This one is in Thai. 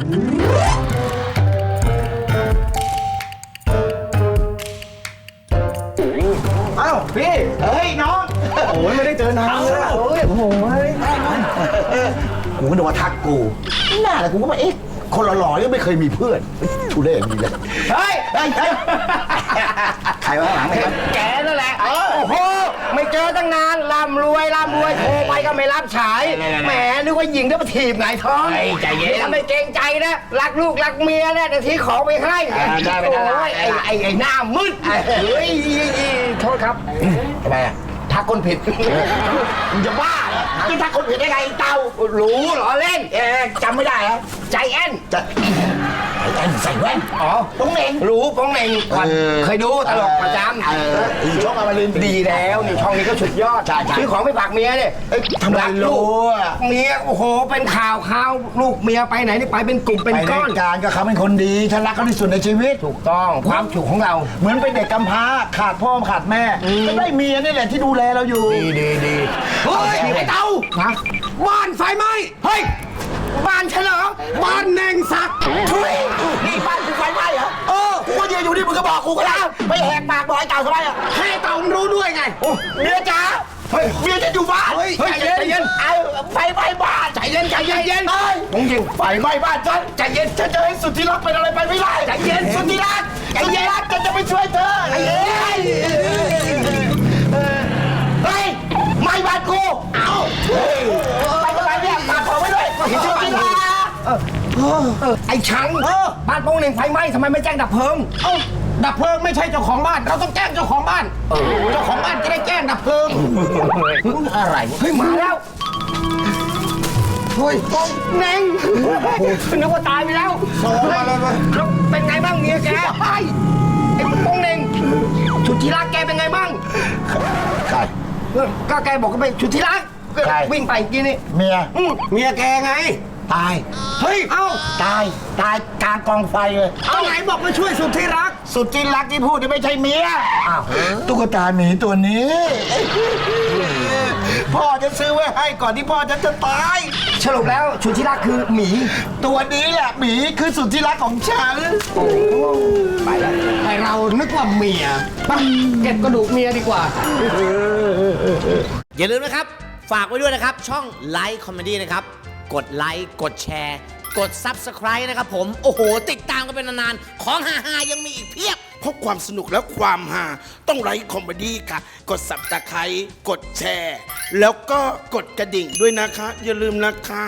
อ้าพี่ เฮ้ยน้อง โอ้ยไม่ได้เจอนานเลยโอ้ยโอ้หเฮ้ยกูก็นึกว่าทักกูน่าแหละกูก็มาเอ๊ะคนหล่อๆก็ไม่เคยมีเพื่อนทุเรศดีเลยเฮ้ยเฮ้ยเฮ้ยใครว่าหลังไหนครับ แกนั่นแหละ ก็ไม่รับฉายแหมนึกว่าหญิงได้มาถีบไงท้องใจเย็นทำไมเกรงใจนะรักลูกรักเมียเนี่ยเดี๋ยวที่ของไปให้โอ้ยไอ้ไอ้ไอ้หน้ามืดเฮ้ยโทษครับทำไมอะทักคนผิดมึงจะบ้าเหรอจะทักคนผิดได้ไงเต้ารู้เหรอเล่นเอ๊ะจำไม่ได้เหรอใจแอนจะ ไอ้ไอ้ใส่แว่นอ๋อตรงเหน่งรู้ป้องเหน่งก่อนเออเคยดูตลกประจเอออีช่องอมรินทร์ำดีแล้วนี่ช่องนี้ก็สุดยอดใช่ใช่ซื้อของไปฝากเมียเนี่ยเอ้ยทำไมรักลูรู้กอะเมียโอ้โหเป็นข่าวข่าวลูกเมียไปไหนนี่ไปเป็นกลุ่มเป็นไปก้อนรายการก็เขาเป็นคนดีฉันรักเขาที่สุดในชีวิตถูกต้องความสุขของเรา เหมือนเป็นเด็กกำพร้าขาดพ่อขาดแม่ก็ได้เมียนี่แหละที่ดูแลเราอยู่ดีดีดีเฮ้ยไอ้เต้าฮะบ้านไฟไหม้เฮ้ยบ้านฉันเหรอบ้านเน่งศักดิ์ทุย ก็บอกกูก็ได้ไปแหกปากบอกไอ้เต่าทำไมอะให้เต่ามันรู้ด้วยไงโอ้เมียจ๋าเฮ้ยเมียจะอยู่บ้านเฮ้ยใจเย็นใจเย็นเอาไฟไหม้บ้านใจเย็นใจเย็นเย็นเอ้ยผมยิงไฟไหม้บ้านฉันใจเย็นฉันจะให้สุดที่รักเป็นอะไรไปไม่ได้ใจเย็นสุดที่รักใจเย็นรักฉันจะไปช่วยเธอใจเย็นเฮ้ยไหม้บ้านกูเอาเฮ้ยไปทำไมเนี่ยฝากของไว้ด้วยสุดที่รักไอ้ชังบ้านโป้งเหน่งไฟไหม้ทำไมไม่แจ้งดับเพลิงเอ้า ดับเพลิงไม่ใช่เจ้าของบ้าน เราต้องแจ้งเจ้าของบ้าน เจ้าของบ้านจะได้แจ้งดับเพลิงอะไรเฮ้ยมาแล้วเฮ้ยโป้งเหน่งนึกว่าตายไปแล้วโซ่มาเลยมาแล้วเป็นไงบ้างเมียแกไอ้ไอ้โป้งเหน่งชุดที่รักแกเป็นไงบ้างใครก็แกบอกก็ไปชุดที่รักใช่วิ่งไปเมื่อกี้นี่เมียอืมเมียแกไง ตาย เฮ้ย เอ้า ตาย ตายกลางกองไฟเลย เอาไหนบอกมาช่วยสุดที่รัก สุดที่รักที่พูดนี่ไม่ใช่เมีย อ้าว ตุ๊กตาหมีตัวนี้ พ่อจะซื้อไว้ให้ก่อนที่พ่อจะจะตาย สรุปแล้วชุดที่รักคือหมี ตัวนี้แหละหมีคือสุดที่รักของฉันแต่เรานึกว่าเมียไปเก็บกระดูกเมียดีกว่า อย่าลืมนะครับ ฝากไว้ด้วยนะครับ ช่องไลค์คอมเมดี้นะครับ กดไลค์ กดแชร์ กด Subscribe นะครับผม โอ้โห ติดตามกันเป็นนานๆ ของฮาๆยังมีอีกเพียบ เพราะความสนุกและความฮาต้องไลค์คอมเมดี้ค่ะ กดสับตะไคร้กดแชร์ แล้วก็กดกระดิ่งด้วยนะคะ อย่าลืมนะคะ